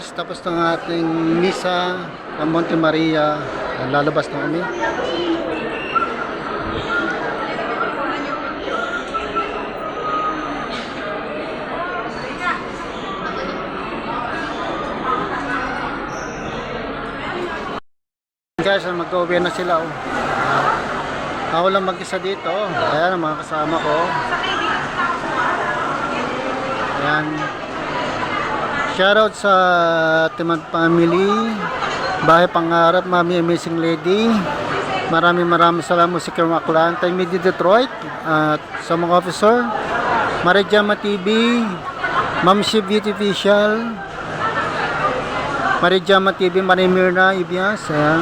guys, tapos ng ating misa ng Monte Maria. Lalabas na kami. Guys, mag-uwi na sila. Oh. Ako lang mag-isa dito. Ayan ang mga kasama ko. Ayan. Shoutout sa Timad Family, Bahay Pangarap, Mami Amazing Lady. Maraming maraming salamat sa Kerma Clan, Time Media Detroit, at sa mga officer, Marijama TV, Ma'am Shi Beauty Official, Marijama TV, Marimirna Ibias, ayan.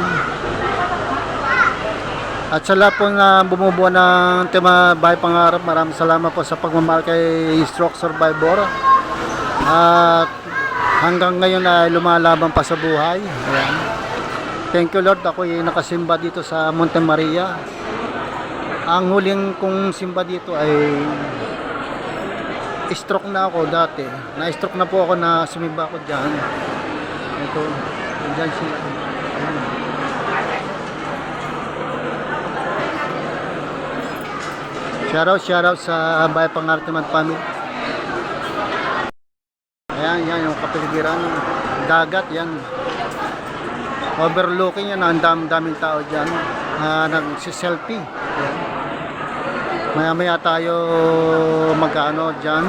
At sa lahat po na bumubuo ng tema Bahay Pangarap, maraming salamat po sa pagmamahal kay Stroke Survivor. At hanggang ngayon ay lumalaban pa sa buhay. Ayan. Thank you Lord, ako ay nakasimba dito sa Monte Maria. Ang huling kong simba dito ay stroke na ako dati. Na-stroke na po ako na sumimba ako dyan. Ito, siya. Ayan. Shoutout, shoutout sa Bahay Pangartiman Family. Ayan, yan yung kapiligiran ng dagat yan. Overlooking yan, ang dam daming tao dyan. Uh, nagsiselfie. Ayan. Maya maya tayo magkano dyan.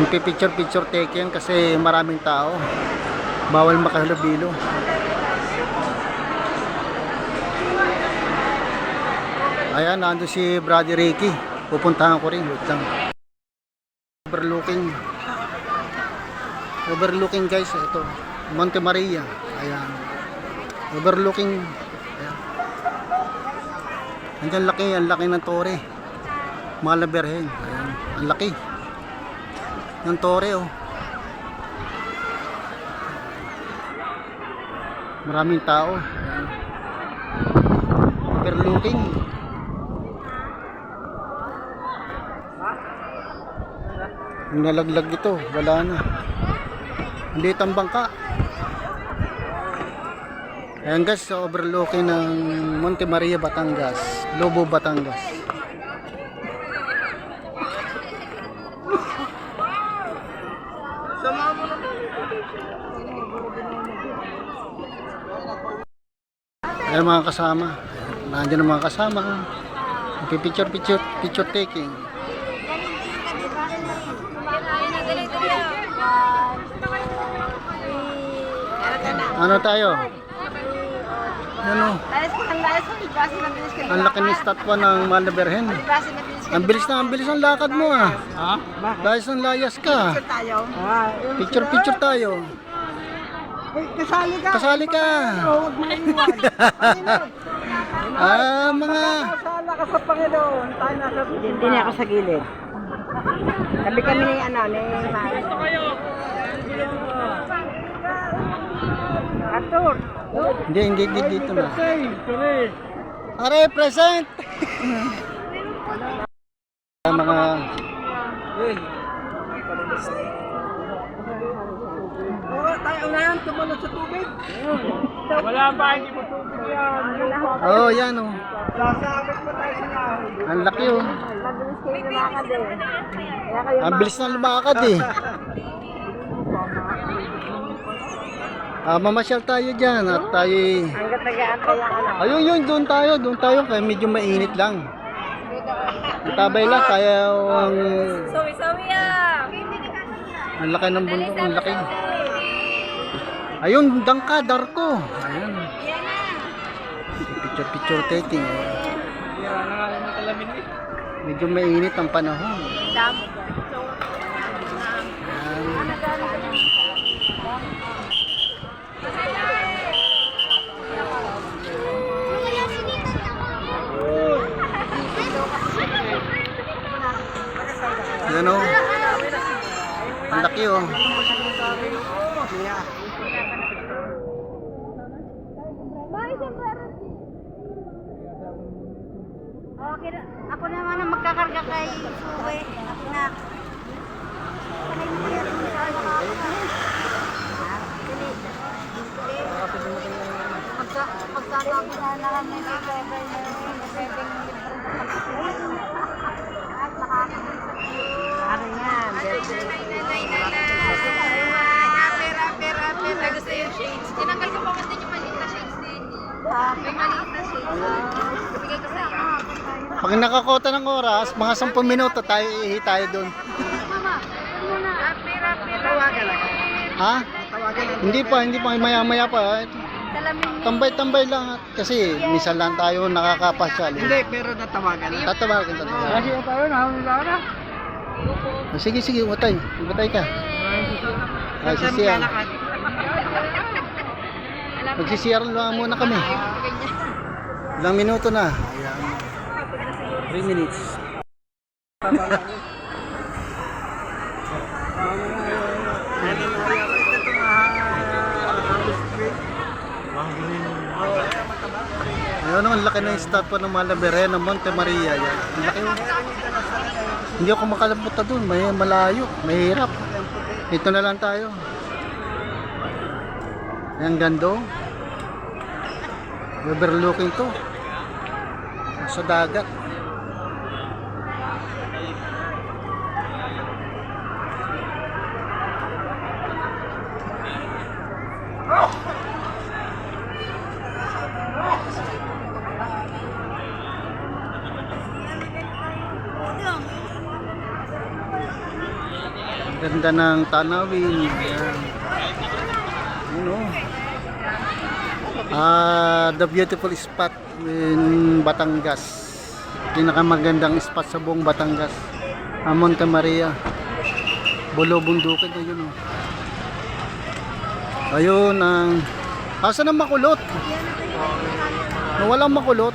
Yung picture picture taking kasi maraming tao. Bawal makahalubilo. Ayan, nando si Brother Ricky. Pupuntahan ko rin. Overlooking. Overlooking guys, ito. Monte Maria. Ayan. Overlooking. Ayan. Andyan laki, ang laki ng tore. Malaberhen. Ayan. Ang laki. Yung tore oh. Maraming tao. Ayan. Overlooking. Nalaglag ito, wala na. Hindi ang bangka. Ayan guys, sa overlooking ng Monte Maria, Batangas. Lobo, Batangas. Ayan mga kasama. Nandiyan ang mga kasama. Picture, picture, picture taking. Ano tayo? Ano? Ang laki ng statwa ng Malaberhen. Ang bilis na, ang bilis ang lakad mo ah. Ha? Dahil sa layas ka. tayo. Ah, Picture, picture tayo. Kasali ka. Kasali ka. Ah, mga... Kasala ka sa Panginoon. Tayo nasa Hindi niya ako sa gilid. Tabi kami ni ano, ni Mari. Arthur. Hindi, hindi, hindi dito na. Are, present! Mga... Oo, tayo na yan. Tumalon sa tubig. Wala pa, hindi mo tubig yan. Oh, yan oh. Sasabit pa tayo sa. Ang laki oh. Mabilis kayo lumakad eh. Ang bilis na lumakad eh. Ah, mamasyal tayo dyan at tayo hanggat nag-aantay ang ano. Ayun yun, doon tayo, doon tayo kaya medyo mainit lang. Tabay lang, kaya ang Sawi-sawi ah! ang laki ng bundok, ang laki. Ayun, dangka, darko. Ayun. Picture, picture taking. Eh. Medyo mainit ang panahon. Damo. Yan o. Ang laki oh. o. Okay, ako naman ang magkakarga kay Suwe. Ako na. Pagka, pagkatabi na lang may driver na yun, pwedeng At nakakamisap yun. Ano yan? Birthday. Nanay, nanay. Rapper, rapper, rapper. Gusto yung shades. Tinanggal ko pa kasi yung maliit na shades din. Yung maliit na shades. Bibigay ko sa iyo. Pag nakakota ng oras, mga 10 minuto tayo ihi tayo doon. Tawagan lang. Ha? Tawagan lang. Hindi pa, hindi pa, maya-maya pa. Tambay-tambay lang kasi minsan lang tayo nakakapasyal. Hindi, pero natawagan lang. Tatawagin, tatawagin. Kasi yung tayo, nahuli na na. Ah, Sige, sige, utay. Utay ka. Ay, Saan sisiyar. lalakad? Magsisiyar lang muna kami. Ilang minuto na. 3 minutes. Ayun, ang laki na yung statwa ng Malabere ng Monte Maria. Yan. Laki. oh. Hindi ako makalapunta doon. May malayo. Mahirap. Ito na lang tayo. Ang gando. Overlooking to. Sa dagat. Ganda ng tanawin. Ayan. Yun oh. Ah, the beautiful spot in Batangas. Pinakamagandang spot sa buong Batangas. Ang Monte Maria. Bulo bundukin na yun oh. Ayun ang Asa na makulot? Walang makulot.